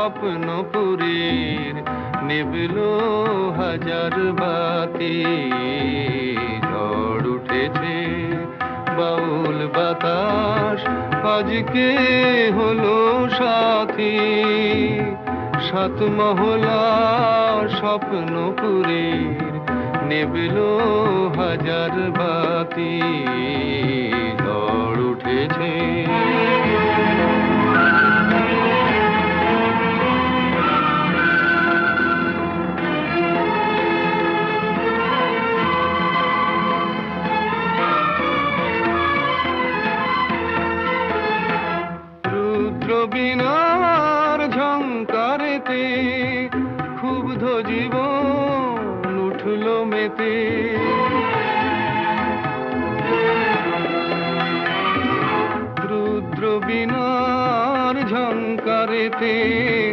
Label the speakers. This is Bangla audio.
Speaker 1: স্বপ্নপুরীর নিবিল হাজার বাতি। ঝড় উঠেছে, বাউল বাতাস আজকে হলো সাথী? সাত মহলা স্বপ্নপুরীর নিবিল হাজার বাতি। বিনার ঝঙ্কারেতে ক্ষুব্ধ জীবন উঠল মেতে। রুদ্র বিনার ঝঙ্কারেতে